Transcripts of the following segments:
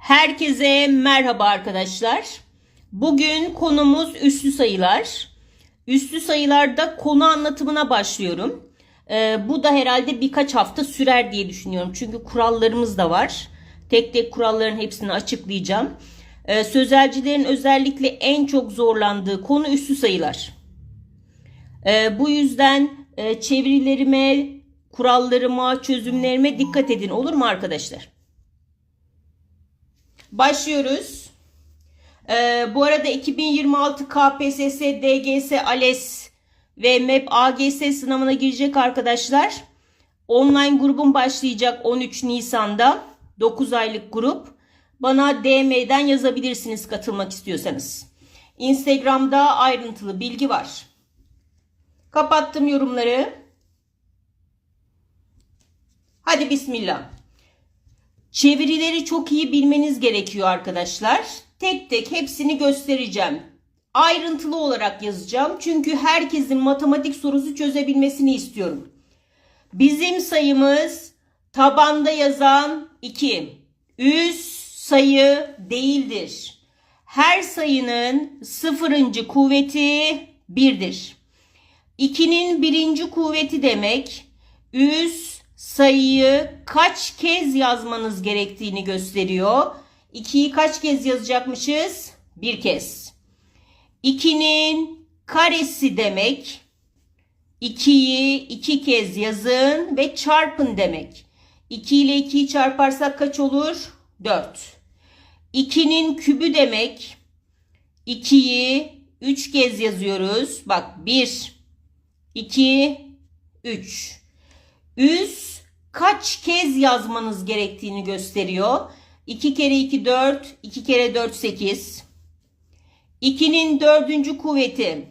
Herkese merhaba arkadaşlar. Bugün konumuz üslü sayılar. Üslü sayılarda konu anlatımına başlıyorum. Ee, bu da herhalde birkaç hafta sürer diye düşünüyorum. Çünkü kurallarımız da var. Tek tek kuralların hepsini açıklayacağım. Ee, sözelcilerin özellikle en çok zorlandığı konu üslü sayılar. Ee, bu yüzden e, çevirilerime, kurallarıma, çözümlerime dikkat edin olur mu arkadaşlar? Başlıyoruz. Ee, bu arada 2026 KPSS, DGS, ALES ve MEP AGS sınavına girecek arkadaşlar. Online grubum başlayacak 13 Nisan'da. 9 aylık grup. Bana DM'den yazabilirsiniz katılmak istiyorsanız. Instagram'da ayrıntılı bilgi var. Kapattım yorumları. Hadi bismillah. Çevirileri çok iyi bilmeniz gerekiyor arkadaşlar. Tek tek hepsini göstereceğim. Ayrıntılı olarak yazacağım. Çünkü herkesin matematik sorusu çözebilmesini istiyorum. Bizim sayımız tabanda yazan 2. Üst sayı değildir. Her sayının sıfırıncı kuvveti 1'dir. 2'nin birinci kuvveti demek üst sayıyı kaç kez yazmanız gerektiğini gösteriyor. 2'yi kaç kez yazacakmışız? Bir kez. 2'nin karesi demek 2'yi 2 kez yazın ve çarpın demek. 2 ile 2'yi çarparsak kaç olur? 4. 2'nin kübü demek 2'yi 3 kez yazıyoruz. Bak 1, 2, 3. Üs kaç kez yazmanız gerektiğini gösteriyor. 2 kere 2 4, 2 kere 4 8. 2'nin dördüncü kuvveti.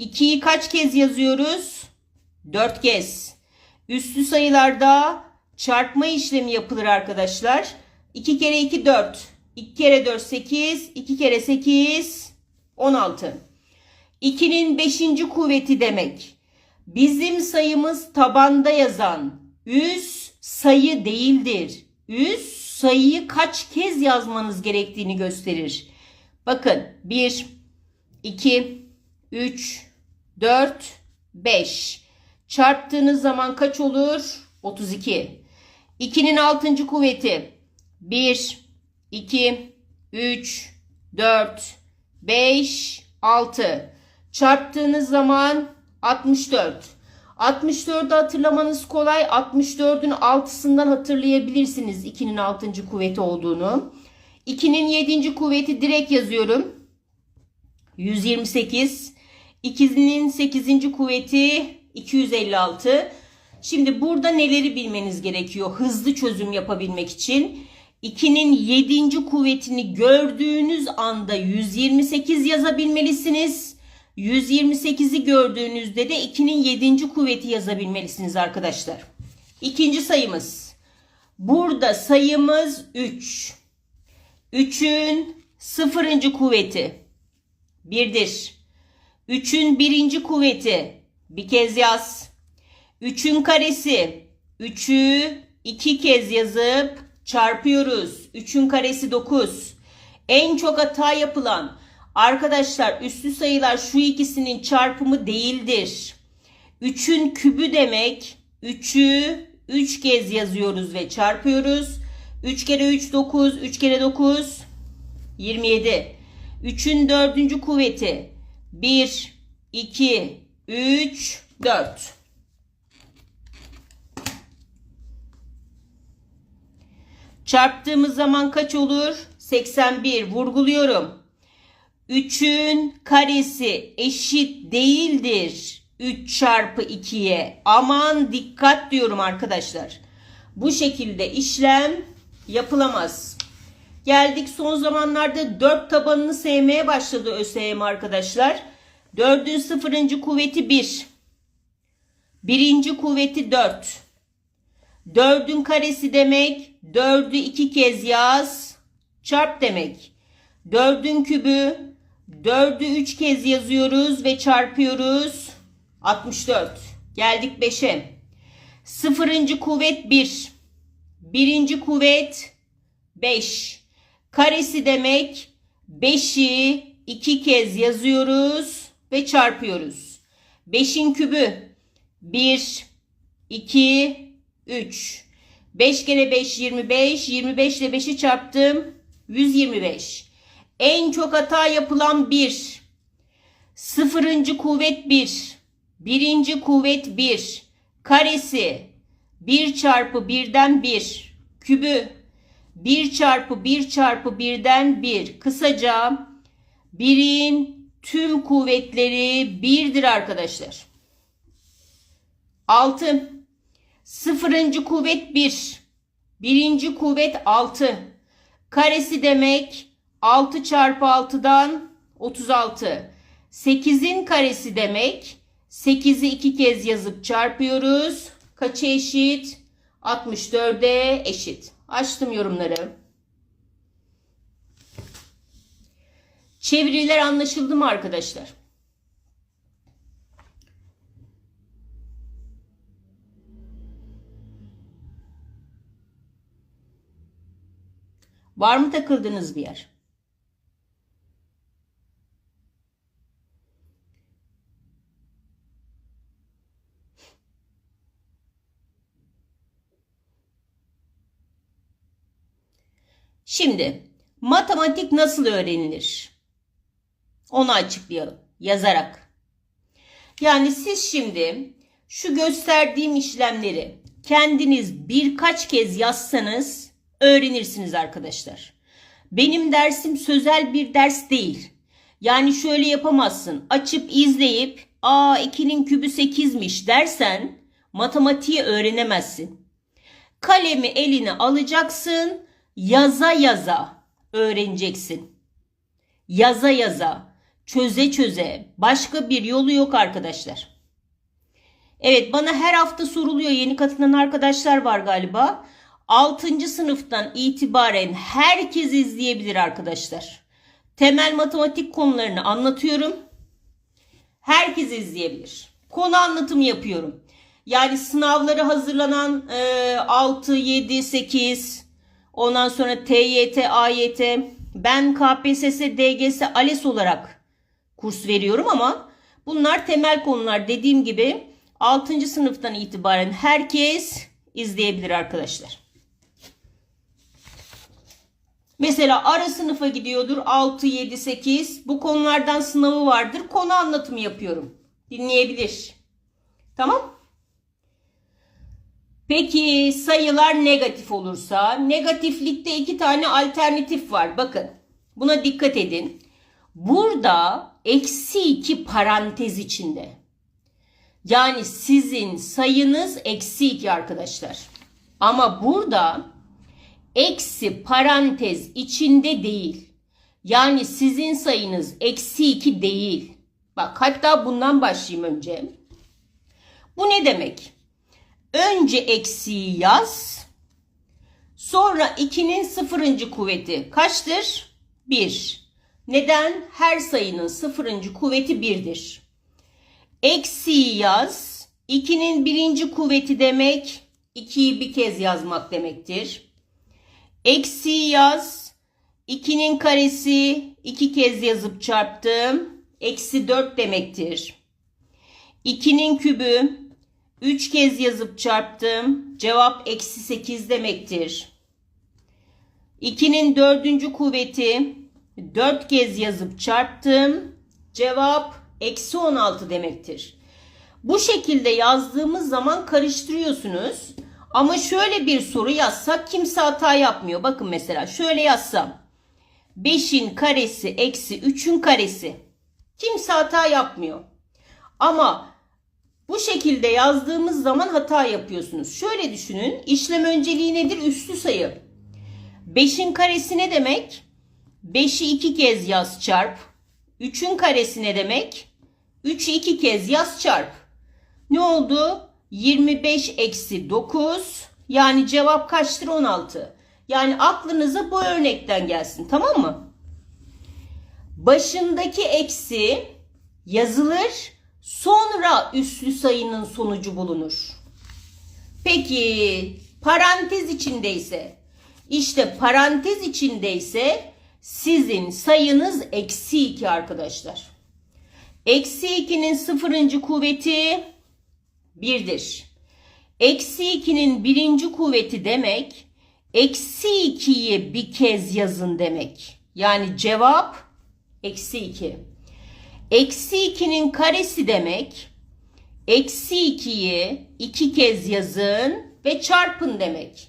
2'yi kaç kez yazıyoruz? 4 kez. Üslü sayılarda çarpma işlemi yapılır arkadaşlar. 2 kere 2 4. 2 kere 4 8. 2 kere 8 16. 2'nin 5. kuvveti demek. Bizim sayımız tabanda yazan üs sayı değildir. Üs sayıyı kaç kez yazmanız gerektiğini gösterir. Bakın 1, 2, 3, 4, 5. Çarptığınız zaman kaç olur? 32. 2'nin 6. kuvveti 1, 2, 3, 4, 5, 6. Çarptığınız zaman 64. 64'ü hatırlamanız kolay. 64'ün altısından hatırlayabilirsiniz 2'nin 6. kuvveti olduğunu. 2'nin 7. kuvveti direkt yazıyorum. 128. 2'nin 8. kuvveti 256. Şimdi burada neleri bilmeniz gerekiyor hızlı çözüm yapabilmek için? 2'nin 7. kuvvetini gördüğünüz anda 128 yazabilmelisiniz. 128'i gördüğünüzde de 2'nin 7. kuvveti yazabilmelisiniz arkadaşlar. İkinci sayımız. Burada sayımız 3. 3'ün 0. kuvveti 1'dir. 3'ün 1. kuvveti bir kez yaz. 3'ün karesi 3'ü 2 kez yazıp çarpıyoruz. 3'ün karesi 9. En çok hata yapılan Arkadaşlar üslü sayılar şu ikisinin çarpımı değildir. 3'ün kübü demek 3'ü 3 kez yazıyoruz ve çarpıyoruz. 3 kere 3 9, 3 kere 9 27. 3'ün dördüncü kuvveti 1, 2, 3, 4. Çarptığımız zaman kaç olur? 81. Vurguluyorum. 3'ün karesi eşit değildir 3 çarpı 2'ye. Aman dikkat diyorum arkadaşlar. Bu şekilde işlem yapılamaz. Geldik son zamanlarda 4 tabanını sevmeye başladı ÖSYM arkadaşlar. 4'ün 0. kuvveti 1. 1. kuvveti 4. 4'ün karesi demek 4'ü 2 kez yaz çarp demek. 4'ün kübü 4'ü 3 kez yazıyoruz ve çarpıyoruz. 64. Geldik 5'e. Sıfırıncı kuvvet 1. Birinci kuvvet 5. Karesi demek 5'i 2 kez yazıyoruz ve çarpıyoruz. 5'in kübü 1, 2, 3. 5 kere 5 25. 25 ile 5'i çarptım. 125. En çok hata yapılan 1. Sıfırıncı kuvvet 1. Birinci kuvvet 1. Karesi 1 çarpı 1'den 1. Kübü 1 çarpı 1 çarpı 1'den 1. Kısaca 1'in tüm kuvvetleri 1'dir arkadaşlar. 6. Sıfırıncı kuvvet 1. Birinci kuvvet 6. Karesi demek 6 çarpı 6'dan 36. 8'in karesi demek 8'i 2 kez yazıp çarpıyoruz. Kaça eşit? 64'e eşit. Açtım yorumları. Çeviriler anlaşıldı mı arkadaşlar? Var mı takıldığınız bir yer? Şimdi matematik nasıl öğrenilir? Onu açıklayalım yazarak. Yani siz şimdi şu gösterdiğim işlemleri kendiniz birkaç kez yazsanız öğrenirsiniz arkadaşlar. Benim dersim sözel bir ders değil. Yani şöyle yapamazsın. Açıp izleyip a 2'nin kübü 8'miş dersen matematiği öğrenemezsin. Kalemi eline alacaksın, yaza yaza öğreneceksin. Yaza yaza, çöze çöze. Başka bir yolu yok arkadaşlar. Evet bana her hafta soruluyor. Yeni katılan arkadaşlar var galiba. 6. sınıftan itibaren herkes izleyebilir arkadaşlar. Temel matematik konularını anlatıyorum. Herkes izleyebilir. Konu anlatımı yapıyorum. Yani sınavları hazırlanan e, 6, 7, 8, ondan sonra TYT, AYT, ben KPSS, DGS, ALES olarak kurs veriyorum ama bunlar temel konular. Dediğim gibi 6. sınıftan itibaren herkes izleyebilir arkadaşlar. Mesela ara sınıfa gidiyordur 6, 7, 8. Bu konulardan sınavı vardır. Konu anlatımı yapıyorum. Dinleyebilir. Tamam? Peki sayılar negatif olursa negatiflikte iki tane alternatif var. Bakın buna dikkat edin. Burada eksi 2 parantez içinde. Yani sizin sayınız eksi 2 arkadaşlar. Ama burada eksi parantez içinde değil. Yani sizin sayınız eksi 2 değil. Bak hatta bundan başlayayım önce. Bu ne demek? Önce eksiği yaz. Sonra 2'nin sıfırıncı kuvveti kaçtır? 1. Neden? Her sayının sıfırıncı kuvveti 1'dir. Eksiği yaz. 2'nin birinci kuvveti demek 2'yi bir kez yazmak demektir. Eksiği yaz. 2'nin karesi 2 kez yazıp çarptım. Eksi 4 demektir. 2'nin kübü 3 kez yazıp çarptım. Cevap eksi 8 demektir. 2'nin dördüncü kuvveti 4 kez yazıp çarptım. Cevap eksi 16 demektir. Bu şekilde yazdığımız zaman karıştırıyorsunuz. Ama şöyle bir soru yazsak kimse hata yapmıyor. Bakın mesela şöyle yazsam. 5'in karesi eksi 3'ün karesi. Kimse hata yapmıyor. Ama bu şekilde yazdığımız zaman hata yapıyorsunuz. Şöyle düşünün. İşlem önceliği nedir? Üslü sayı. 5'in karesi ne demek? 5'i 2 kez yaz çarp. 3'ün karesi ne demek? 3'ü 2 kez yaz çarp. Ne oldu? 25 eksi 9. Yani cevap kaçtır? 16. Yani aklınıza bu örnekten gelsin. Tamam mı? Başındaki eksi yazılır. Sonra üslü sayının sonucu bulunur. Peki parantez içindeyse İşte parantez içinde ise sizin sayınız eksi 2 arkadaşlar. Eksi 2'nin sıfırıncı kuvveti 1'dir. Eksi 2'nin birinci kuvveti demek eksi 2'yi bir kez yazın demek. Yani cevap eksi 2. Eksi 2'nin karesi demek eksi 2'yi iki kez yazın ve çarpın demek.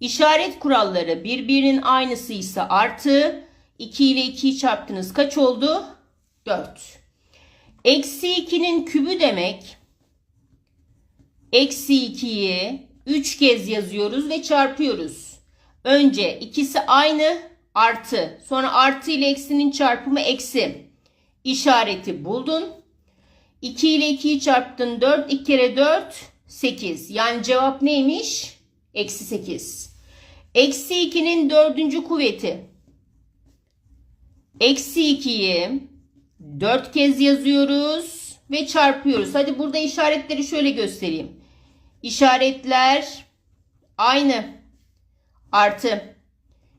İşaret kuralları birbirinin aynısıysa artı 2 ile 2'yi çarptınız kaç oldu? 4. Eksi 2'nin kübü demek eksi 2'yi 3 kez yazıyoruz ve çarpıyoruz. Önce ikisi aynı artı sonra artı ile eksinin çarpımı eksi. İşareti buldun. 2 ile 2'yi çarptın 4 2 kere 4 8 yani cevap neymiş? Eksi 8. Eksi 2'nin dördüncü kuvveti. Eksi 2'yi 4 kez yazıyoruz ve çarpıyoruz. Hadi burada işaretleri şöyle göstereyim. İşaretler aynı. Artı.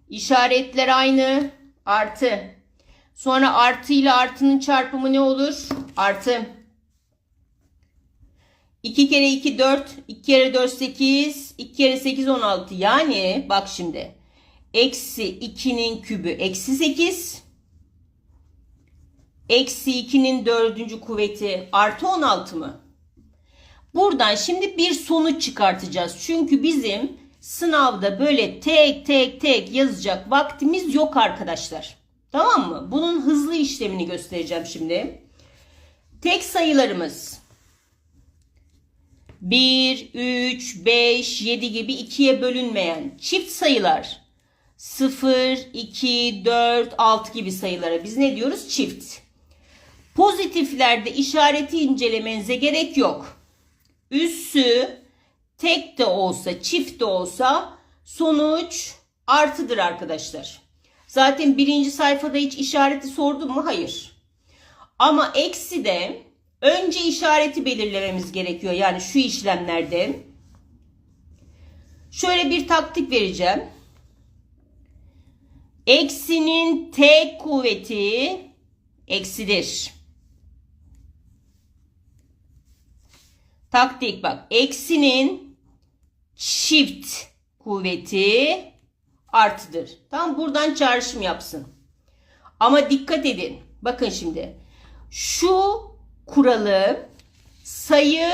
İşaretler aynı. Artı. Sonra artı ile artının çarpımı ne olur? Artı. 2 kere 2 4, 2 kere 4 8, 2 kere 8 16. Yani bak şimdi. Eksi 2'nin kübü eksi 8. Eksi 2'nin dördüncü kuvveti artı 16 mı? Buradan şimdi bir sonuç çıkartacağız. Çünkü bizim sınavda böyle tek tek tek yazacak vaktimiz yok arkadaşlar. Tamam mı? Bunun hızlı işlemini göstereceğim şimdi. Tek sayılarımız 1, 3, 5, 7 gibi ikiye bölünmeyen çift sayılar 0, 2, 4, 6 gibi sayılara biz ne diyoruz? Çift. Pozitiflerde işareti incelemenize gerek yok. Üssü tek de olsa çift de olsa sonuç artıdır arkadaşlar. Zaten birinci sayfada hiç işareti sordum mu? Hayır. Ama eksi de önce işareti belirlememiz gerekiyor. Yani şu işlemlerde. Şöyle bir taktik vereceğim. Eksinin tek kuvveti eksidir. Taktik bak. Eksinin çift kuvveti artıdır. Tamam buradan çağrışım yapsın. Ama dikkat edin. Bakın şimdi. Şu kuralı sayı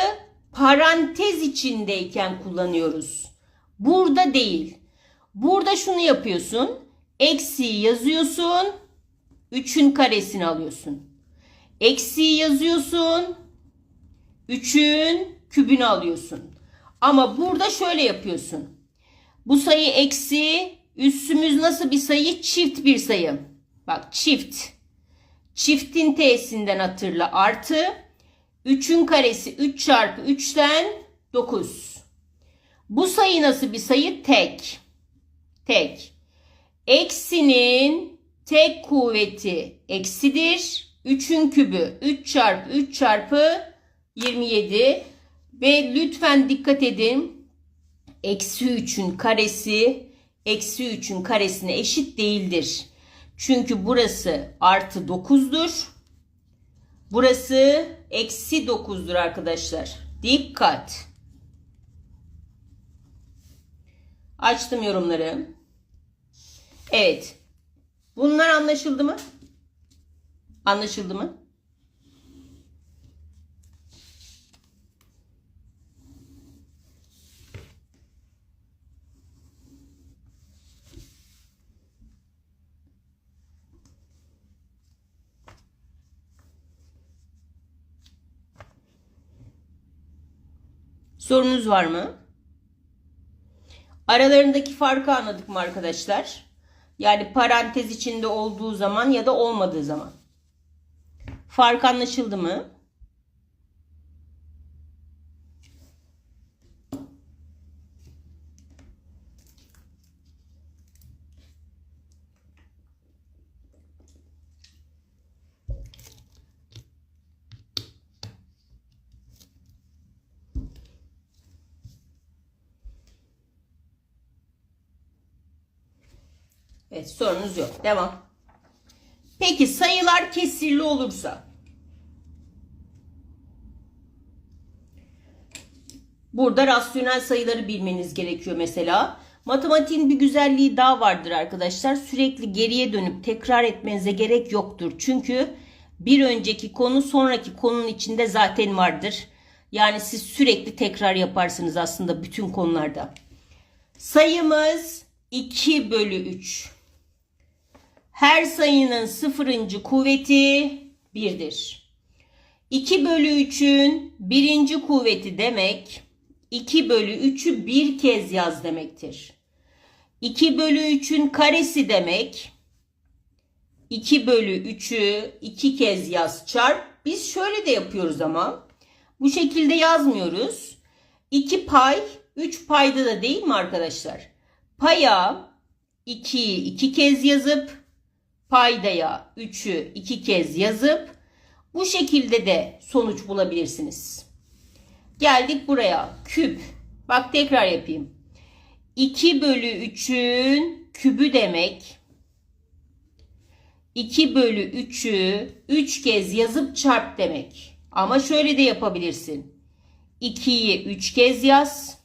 parantez içindeyken kullanıyoruz. Burada değil. Burada şunu yapıyorsun. Eksiyi yazıyorsun. 3'ün karesini alıyorsun. Eksiyi yazıyorsun. 3'ün kübünü alıyorsun. Ama burada şöyle yapıyorsun. Bu sayı eksi, üssümüz nasıl bir sayı? Çift bir sayı. Bak çift. Çiftin t'sinden hatırla artı. 3'ün karesi 3 çarpı 3'ten 9. Bu sayı nasıl bir sayı? Tek. Tek. Eksinin tek kuvveti eksidir. 3'ün kübü 3 çarpı 3 çarpı 27 ve lütfen dikkat edin eksi 3'ün karesi eksi 3'ün karesine eşit değildir. Çünkü burası artı 9'dur. Burası eksi 9'dur arkadaşlar. Dikkat. Açtım yorumları. Evet. Bunlar anlaşıldı mı? Anlaşıldı mı? Sorunuz var mı? Aralarındaki farkı anladık mı arkadaşlar? Yani parantez içinde olduğu zaman ya da olmadığı zaman. Fark anlaşıldı mı? Evet sorunuz yok. Devam. Peki sayılar kesirli olursa? Burada rasyonel sayıları bilmeniz gerekiyor mesela. Matematiğin bir güzelliği daha vardır arkadaşlar. Sürekli geriye dönüp tekrar etmenize gerek yoktur. Çünkü bir önceki konu sonraki konunun içinde zaten vardır. Yani siz sürekli tekrar yaparsınız aslında bütün konularda. Sayımız 2 bölü 3. Her sayının sıfırıncı kuvveti 1'dir. 2 bölü 3'ün birinci kuvveti demek 2 bölü 3'ü bir kez yaz demektir. 2 bölü 3'ün karesi demek 2 bölü 3'ü 2 kez yaz çarp. Biz şöyle de yapıyoruz ama. Bu şekilde yazmıyoruz. 2 pay 3 payda da değil mi arkadaşlar? Paya 2'yi 2 kez yazıp paydaya 3'ü 2 kez yazıp bu şekilde de sonuç bulabilirsiniz. Geldik buraya. Küp. Bak tekrar yapayım. 2 bölü 3'ün kübü demek. 2 bölü 3'ü 3 kez yazıp çarp demek. Ama şöyle de yapabilirsin. 2'yi 3 kez yaz.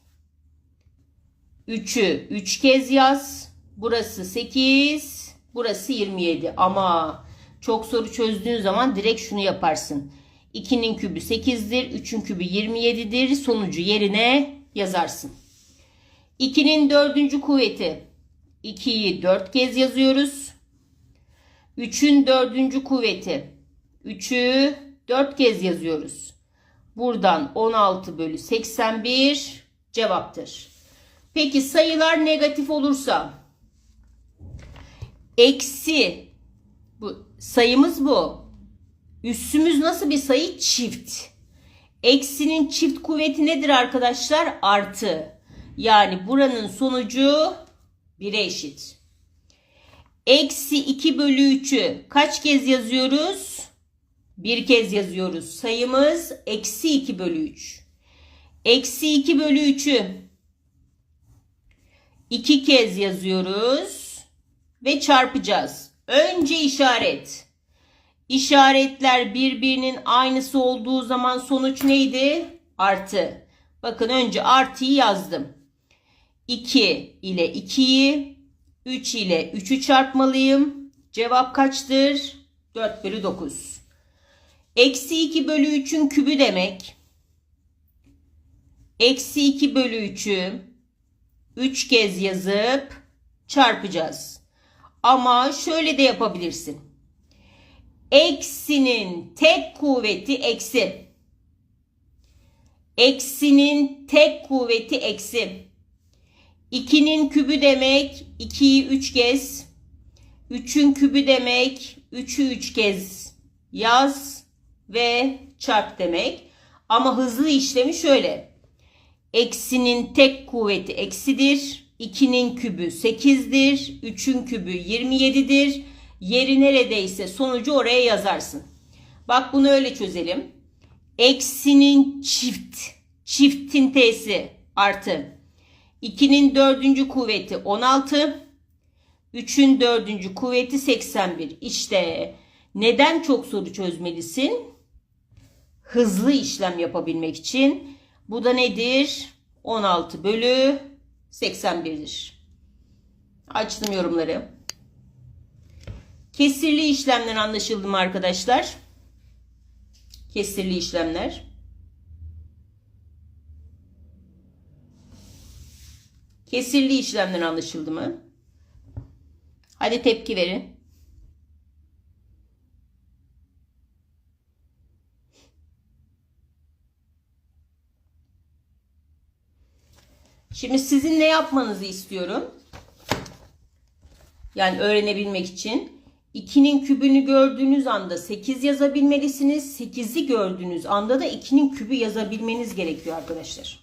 3'ü 3 kez yaz. Burası 8. Burası 27. Ama çok soru çözdüğün zaman direkt şunu yaparsın. 2'nin kübü 8'dir. 3'ün kübü 27'dir. Sonucu yerine yazarsın. 2'nin dördüncü kuvveti. 2'yi 4 kez yazıyoruz. 3'ün dördüncü kuvveti. 3'ü 4 kez yazıyoruz. Buradan 16 bölü 81 cevaptır. Peki sayılar negatif olursa eksi bu sayımız bu. Üssümüz nasıl bir sayı? Çift. Eksinin çift kuvveti nedir arkadaşlar? Artı. Yani buranın sonucu 1'e eşit. Eksi 2 bölü 3'ü kaç kez yazıyoruz? Bir kez yazıyoruz. Sayımız eksi 2 bölü 3. Eksi 2 bölü 3'ü iki kez yazıyoruz ve çarpacağız. Önce işaret. İşaretler birbirinin aynısı olduğu zaman sonuç neydi? Artı. Bakın önce artıyı yazdım. 2 ile 2'yi 3 ile 3'ü çarpmalıyım. Cevap kaçtır? 4 bölü 9. Eksi 2 bölü 3'ün kübü demek. Eksi 2 bölü 3'ü 3 kez yazıp çarpacağız. Ama şöyle de yapabilirsin. Eksinin tek kuvveti eksi. Eksinin tek kuvveti eksi. 2'nin kübü demek 2'yi 3 kez. 3'ün kübü demek 3'ü 3 kez yaz ve çarp demek. Ama hızlı işlemi şöyle. Eksinin tek kuvveti eksidir. 2'nin kübü 8'dir. 3'ün kübü 27'dir. Yeri neredeyse sonucu oraya yazarsın. Bak bunu öyle çözelim. Eksinin çift. Çiftin t'si artı. 2'nin dördüncü kuvveti 16. 3'ün dördüncü kuvveti 81. İşte neden çok soru çözmelisin? Hızlı işlem yapabilmek için. Bu da nedir? 16 bölü 81'dir. Açtım yorumları. Kesirli işlemler anlaşıldı mı arkadaşlar? Kesirli işlemler. Kesirli işlemler anlaşıldı mı? Hadi tepki verin. Şimdi sizin ne yapmanızı istiyorum? Yani öğrenebilmek için. 2'nin kübünü gördüğünüz anda 8 yazabilmelisiniz. 8'i gördüğünüz anda da 2'nin kübü yazabilmeniz gerekiyor arkadaşlar.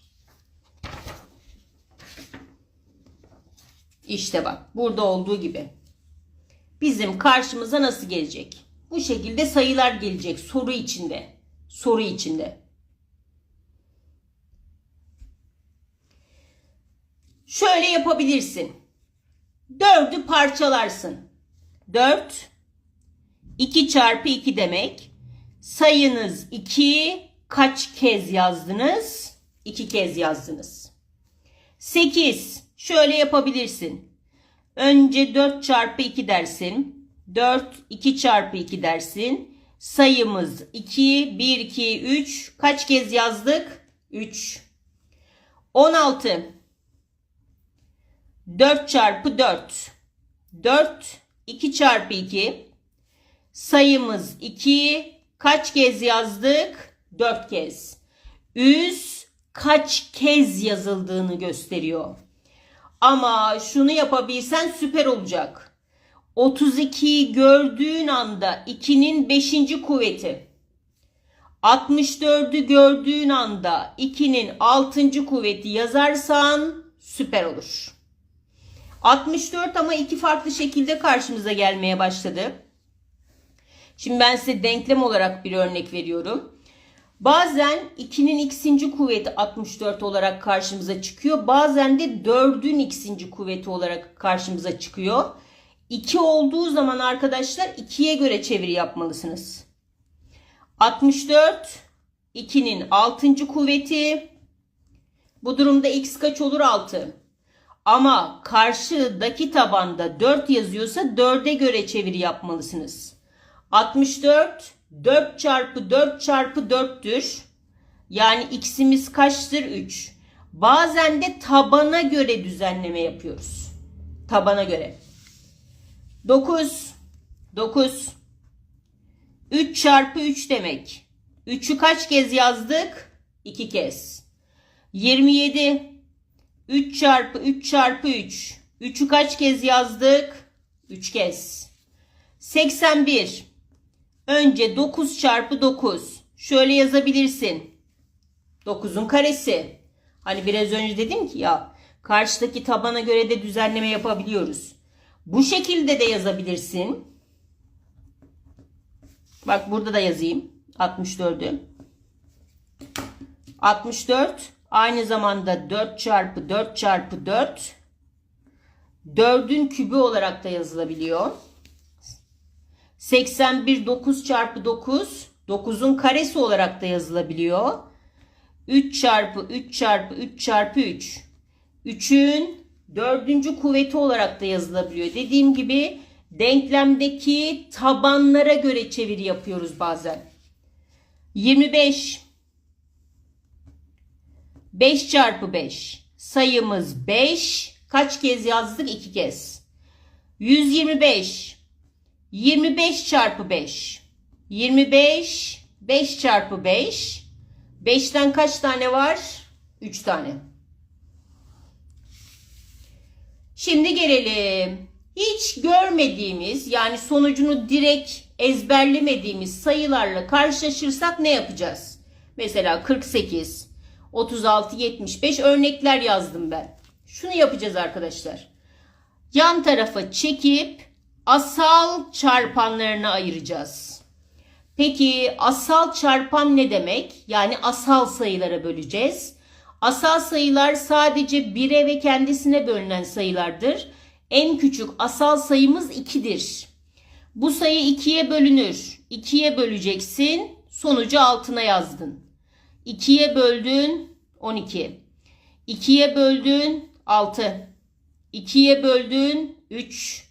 İşte bak burada olduğu gibi. Bizim karşımıza nasıl gelecek? Bu şekilde sayılar gelecek soru içinde. Soru içinde. Şöyle yapabilirsin. 4'ü parçalarsın. 4 2 çarpı 2 demek. Sayınız 2 kaç kez yazdınız? 2 kez yazdınız. 8 şöyle yapabilirsin. Önce 4 çarpı 2 dersin. 4 2 çarpı 2 dersin. Sayımız 2 1 2 3 kaç kez yazdık? 3 16 4 çarpı 4 4 2 çarpı 2 sayımız 2 kaç kez yazdık 4 kez üs kaç kez yazıldığını gösteriyor ama şunu yapabilsen süper olacak 32'yi gördüğün anda 2'nin 5. kuvveti 64'ü gördüğün anda 2'nin 6. kuvveti yazarsan süper olur. 64 ama iki farklı şekilde karşımıza gelmeye başladı. Şimdi ben size denklem olarak bir örnek veriyorum. Bazen 2'nin x'inci kuvveti 64 olarak karşımıza çıkıyor. Bazen de 4'ün x'inci kuvveti olarak karşımıza çıkıyor. 2 olduğu zaman arkadaşlar 2'ye göre çeviri yapmalısınız. 64 2'nin 6. kuvveti. Bu durumda x kaç olur? 6. Ama karşıdaki tabanda 4 yazıyorsa 4'e göre çeviri yapmalısınız. 64 4 çarpı 4 çarpı 4'tür. Yani x'imiz kaçtır? 3. Bazen de tabana göre düzenleme yapıyoruz. Tabana göre. 9 9 3 çarpı 3 demek. 3'ü kaç kez yazdık? 2 kez. 27 3 çarpı 3 çarpı 3. 3'ü kaç kez yazdık? 3 kez. 81. Önce 9 çarpı 9. Şöyle yazabilirsin. 9'un karesi. Hani biraz önce dedim ki ya karşıdaki tabana göre de düzenleme yapabiliyoruz. Bu şekilde de yazabilirsin. Bak burada da yazayım. 64'ü. 64 aynı zamanda 4 çarpı 4 çarpı 4. 4'ün kübü olarak da yazılabiliyor. 81 9 çarpı 9. 9'un karesi olarak da yazılabiliyor. 3 çarpı 3 çarpı 3 çarpı 3. 3'ün dördüncü kuvveti olarak da yazılabiliyor. Dediğim gibi denklemdeki tabanlara göre çeviri yapıyoruz bazen. 25 5 çarpı 5 sayımız 5 kaç kez yazdık? 2 kez. 125 25 çarpı 5 25 5 çarpı 5 5'ten kaç tane var? 3 tane. Şimdi gelelim. Hiç görmediğimiz yani sonucunu direkt ezberlemediğimiz sayılarla karşılaşırsak ne yapacağız? Mesela 48, 36, 75 örnekler yazdım ben. Şunu yapacağız arkadaşlar. Yan tarafa çekip asal çarpanlarına ayıracağız. Peki asal çarpan ne demek? Yani asal sayılara böleceğiz. Asal sayılar sadece 1'e ve kendisine bölünen sayılardır. En küçük asal sayımız 2'dir. Bu sayı 2'ye bölünür. 2'ye böleceksin. Sonucu altına yazdın. 2'ye böldün 12. 2'ye böldün 6. 2'ye böldün 3.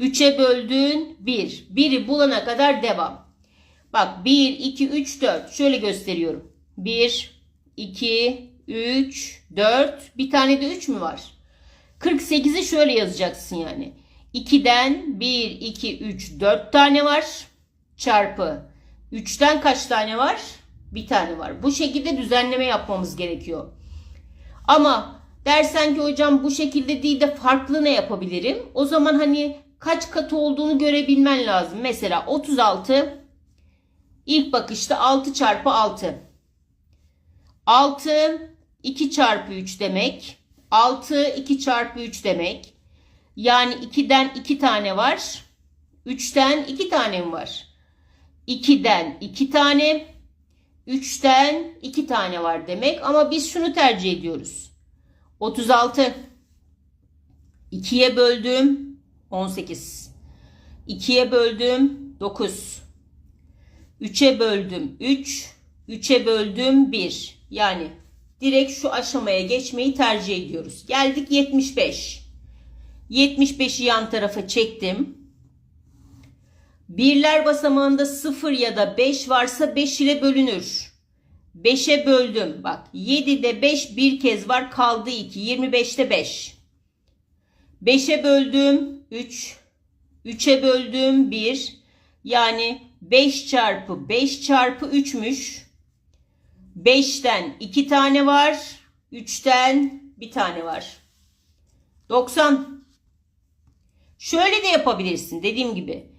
3'e böldün 1. 1'i bulana kadar devam. Bak 1, 2, 3, 4. Şöyle gösteriyorum. 1, 2, 3, 4. Bir tane de 3 mü var? 48'i şöyle yazacaksın yani. 2'den 1, 2, 3, 4 tane var. Çarpı 3'ten kaç tane var? Bir tane var. Bu şekilde düzenleme yapmamız gerekiyor. Ama dersen ki hocam bu şekilde değil de farklı ne yapabilirim? O zaman hani kaç katı olduğunu görebilmen lazım. Mesela 36 ilk bakışta 6 çarpı 6. 6 2 çarpı 3 demek. 6 2 çarpı 3 demek. Yani 2'den 2 tane var. 3'ten 2 tane mi var? 2'den 2 tane. 3'ten 2 tane var demek. Ama biz şunu tercih ediyoruz. 36 2'ye böldüm 18. 2'ye böldüm 9. 3'e böldüm 3. 3'e böldüm 1. Yani direkt şu aşamaya geçmeyi tercih ediyoruz. Geldik 75. 75'i yan tarafa çektim. Birler basamağında 0 ya da 5 varsa 5 ile bölünür. 5'e böldüm. Bak 7'de 5 bir kez var kaldı 2. 25'te 5. 5'e böldüm 3. 3'e böldüm 1. Yani 5 çarpı 5 çarpı 3'müş. 5'ten 2 tane var. 3'ten 1 tane var. 90. Şöyle de yapabilirsin dediğim gibi.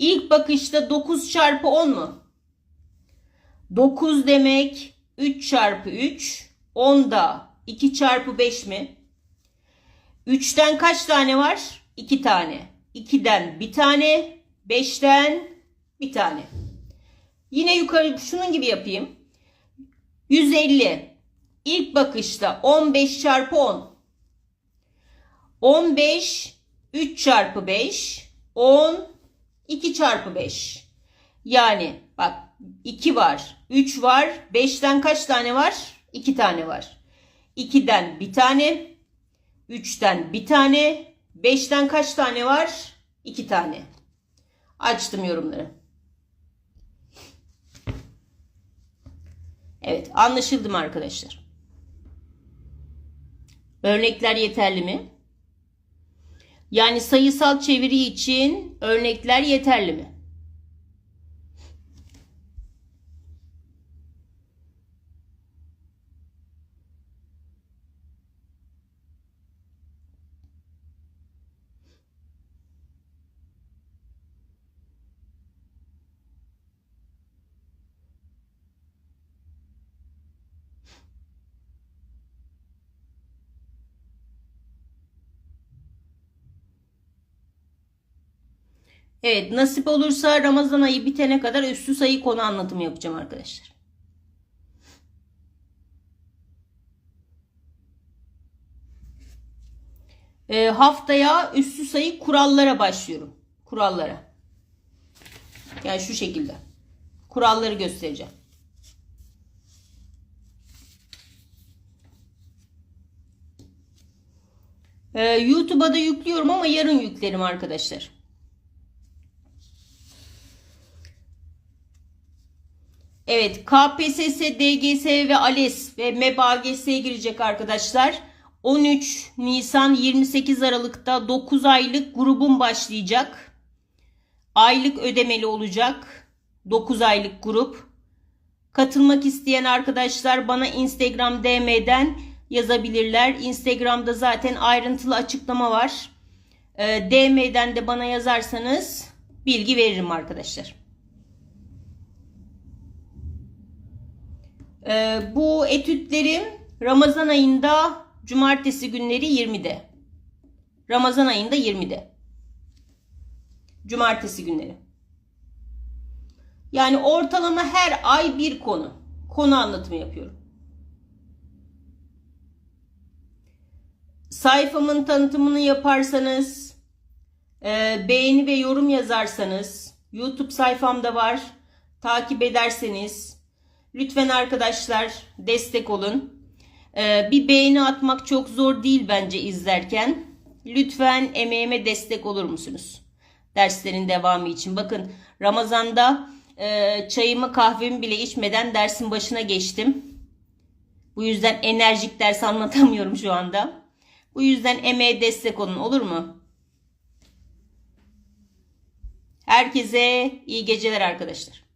İlk bakışta 9 çarpı 10 mu? 9 demek 3 çarpı 3. 10 da 2 çarpı 5 mi? 3'ten kaç tane var? 2 tane. 2'den 1 tane. 5'ten 1 tane. Yine yukarı şunun gibi yapayım. 150. İlk bakışta 15 çarpı 10. 15 3 çarpı 5. 10 2 çarpı 5. Yani bak 2 var, 3 var, 5'ten kaç tane var? 2 tane var. 2'den bir tane, 3'ten bir tane, 5'ten kaç tane var? 2 tane. Açtım yorumları. Evet, anlaşıldı mı arkadaşlar? Örnekler yeterli mi? Yani sayısal çeviri için örnekler yeterli mi? Evet nasip olursa Ramazan ayı bitene kadar üstü sayı konu anlatımı yapacağım arkadaşlar. Ee, haftaya üstü sayı kurallara başlıyorum. Kurallara. Yani şu şekilde. Kuralları göstereceğim. Ee, YouTube'a da yüklüyorum ama yarın yüklerim arkadaşlar. Evet KPSS, DGS ve ALES ve MEB AGS'ye girecek arkadaşlar. 13 Nisan 28 Aralık'ta 9 aylık grubum başlayacak. Aylık ödemeli olacak. 9 aylık grup. Katılmak isteyen arkadaşlar bana Instagram DM'den yazabilirler. Instagram'da zaten ayrıntılı açıklama var. Ee, DM'den de bana yazarsanız bilgi veririm arkadaşlar. Ee, bu etütlerim Ramazan ayında cumartesi günleri 20'de. Ramazan ayında 20'de. Cumartesi günleri. Yani ortalama her ay bir konu. Konu anlatımı yapıyorum. Sayfamın tanıtımını yaparsanız, e, beğeni ve yorum yazarsanız, YouTube sayfamda var. Takip ederseniz, lütfen arkadaşlar destek olun. E, bir beğeni atmak çok zor değil bence izlerken. Lütfen emeğime destek olur musunuz? Derslerin devamı için. Bakın Ramazan'da e, çayımı kahvemi bile içmeden dersin başına geçtim. Bu yüzden enerjik ders anlatamıyorum şu anda. Bu yüzden emeğe destek olun olur mu? Herkese iyi geceler arkadaşlar.